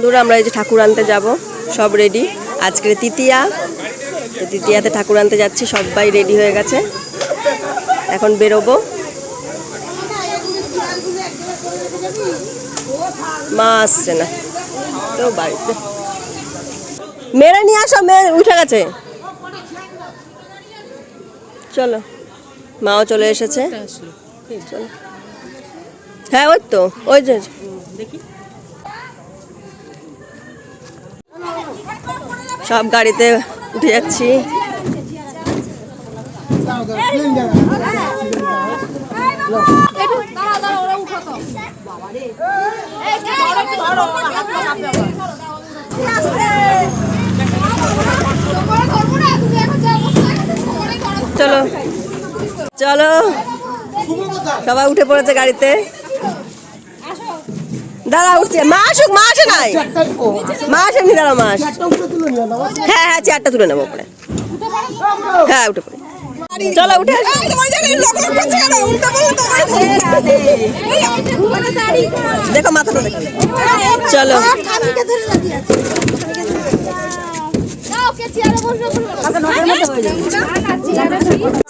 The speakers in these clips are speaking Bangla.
বন্ধুরা আমরা এই যে ঠাকুর আনতে যাব সব রেডি আজকের তৃতীয়া তো তৃতীয়াতে ঠাকুর আনতে যাচ্ছি সবাই রেডি হয়ে গেছে। এখন বেরোবো। মা আসছে না। তো বাড়িতে। মেরে নিয়ে আসো মেয়ে উঠে গেছে। চলো। মাও চলে এসেছে। চলো। হ্যাঁ ওই তো ওই যে সব গাড়িতে উঠে যাচ্ছি। চলো। চলো। সবাই উঠে পড়েছে গাড়িতে। দাঁড়া উঠছে। মা আসুক মা আসে নাই মা আসেনি দাঁড়া মা হ্যাঁ হ্যাঁ চেয়ারটা তুলে নেব উপরে। হ্যাঁ উঠে পড়ে। চলো উঠে। দেখো মাথাটা দেখো চলো।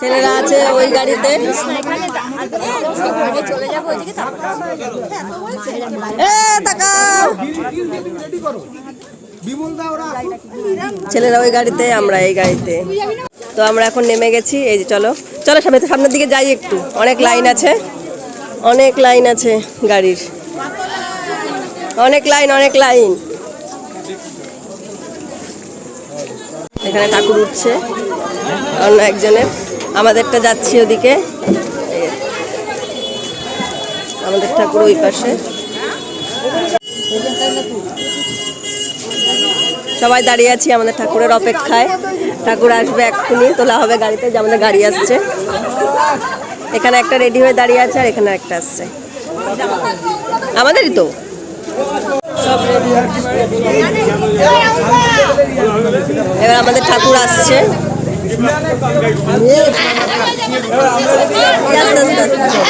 ছেলেরা আছে ওই গাড়িতে। তাকাও। ছেলেরা ওই গাড়িতে আমরা এই গাড়িতে। তো আমরা এখন নেমে গেছি এই যে চলো। চলো সামনে সামনের দিকে যাই একটু। অনেক লাইন আছে। অনেক লাইন আছে গাড়ির। অনেক লাইন অনেক লাইন। এখানে ঠাকুর উঠছে। অন্য একজনের। আমাদেরটা যাচ্ছি ওদিকে। আমাদের ঠাকুর ওই পাশে। সবাই দাঁড়িয়ে আছি আমাদের ঠাকুরের অপেক্ষায়। ঠাকুর আসবে এক্ষুনি, তোলা হবে গাড়িতে, যে আমাদের গাড়ি আসছে। এখানে একটা রেডি হয়ে দাঁড়িয়ে আছে আর এখানে একটা আসছে। আমাদেরই তো। এবার আমাদের ঠাকুর আসছে। আস্তে আস্তে আস্তে।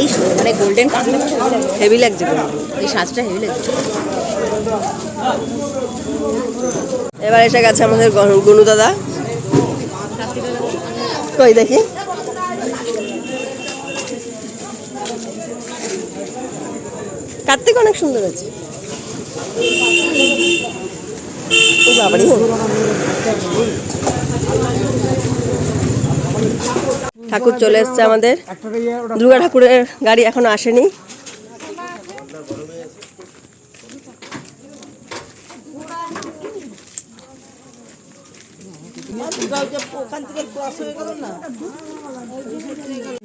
এই মানে গোল্ডেন হেভি লাগছে এই সাজটা হেভি লাগছে। এবার এসে গেছে আমাদের গনু- দাদা। কই দেখি? কার্তিক অনেক সুন্দর আছে বাবারে। ঠাকুর চলে এসছে আমাদের। দুর্গা ঠাকুরের গাড়ি এখনও আসেনি।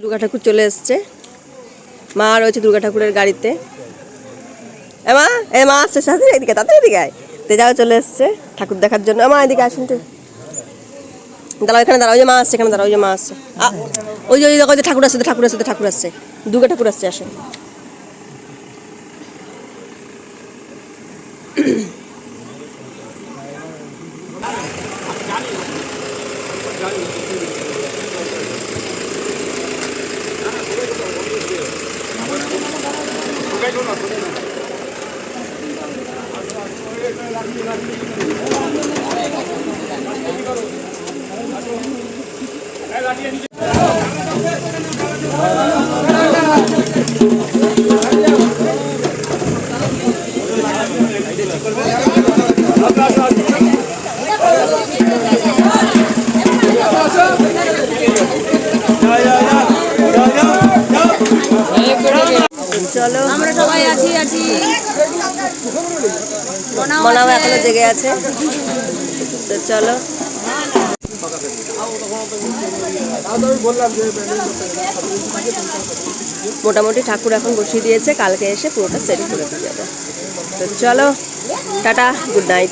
দুর্গা ঠাকুর চলে এসছে। মা রয়েছে দুর্গা ঠাকুরের গাড়িতে। এ মা এ মা আসছে, সাথে এদিকে তাদের এদিকে আয়। তেজাও চলে এসছে। ঠাকুর দেখার জন্য। মা, এদিকে আসুন তো। দাঁড়াও, এখানে দাঁড়াও যে মা আসছে, এখানে দাঁড়াও যে মা আসছে। ওই যে, ওই দেখো ঠাকুর আসছে ঠাকুর আসছে ঠাকুর আসছে। দুর্গা ঠাকুর আসছে আসে চলো। আমরা সবাই আছি আছি। মনাও এখনও জেগে আছে। তো চলো। মোটামুটি ঠাকুর এখন বসিয়ে দিয়েছে, কালকে এসে পুরোটা সেট করে দিয়ে যাবে। তো চলো, টাটা গুড নাইট